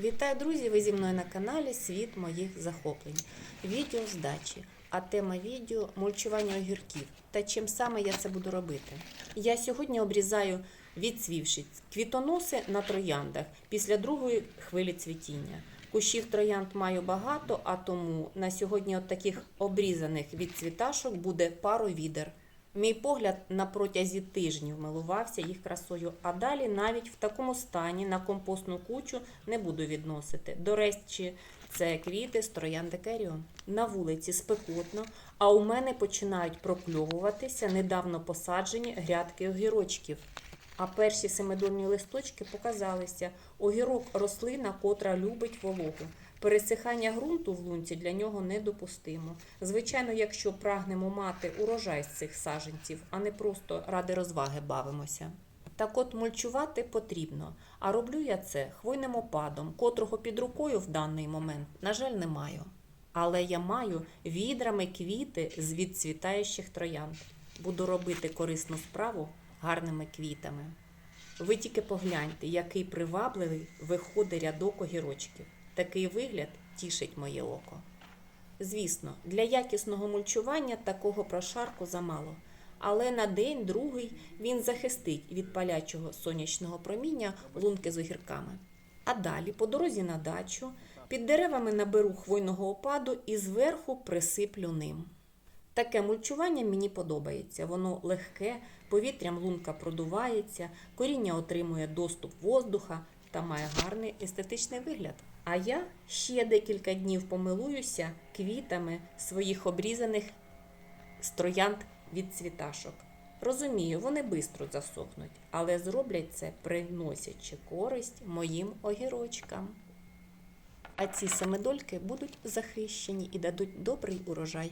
Вітаю, друзі! Ви зі мною на каналі Світ моїх захоплень. Відео з дачі. А тема відео мульчування огірків. Та чим саме я це буду робити. Я сьогодні обрізаю відцвівші квітоноси на трояндах після другої хвилі цвітіння. Кущів троянд маю багато, а тому на сьогодні от таких обрізаних відцвіташок буде пару відер. Мій погляд на протязі тижнів милувався їх красою, а далі навіть в такому стані на компостну кучу не буду відносити. До речі, це квіти з троянди Керіон. На вулиці спекотно, а у мене починають прокльовуватися недавно посаджені грядки огірочків. А перші семидольні листочки показалися. Огірок рослина, котра любить вологу. Пересихання ґрунту в лунці для нього недопустимо. Звичайно, якщо прагнемо мати урожай з цих саженців, а не просто ради розваги бавимося. Так от мульчувати потрібно, а роблю я це хвойним опадом, котрого під рукою в даний момент, на жаль, не маю. Але я маю відрами квіти з відцвітаючих троянд. Буду робити корисну справу гарними квітами. Ви тільки погляньте, який привабливий виходить рядок огірочків. Такий вигляд тішить моє око. Звісно, для якісного мульчування такого прошарку замало, але на день другий він захистить від палячого сонячного проміння лунки з огірками. А далі, по дорозі на дачу, під деревами наберу хвойного опаду і зверху присиплю ним. Таке мульчування мені подобається. Воно легке, повітрям лунка продувається, коріння отримує доступ воздуха та має гарний естетичний вигляд. А я ще декілька днів помилуюся квітами своїх обрізаних з троянд від цвіташок. Розумію, вони швидко засохнуть, але зроблять це, приносячи користь моїм огірочкам. А ці семидольки будуть захищені і дадуть добрий урожай.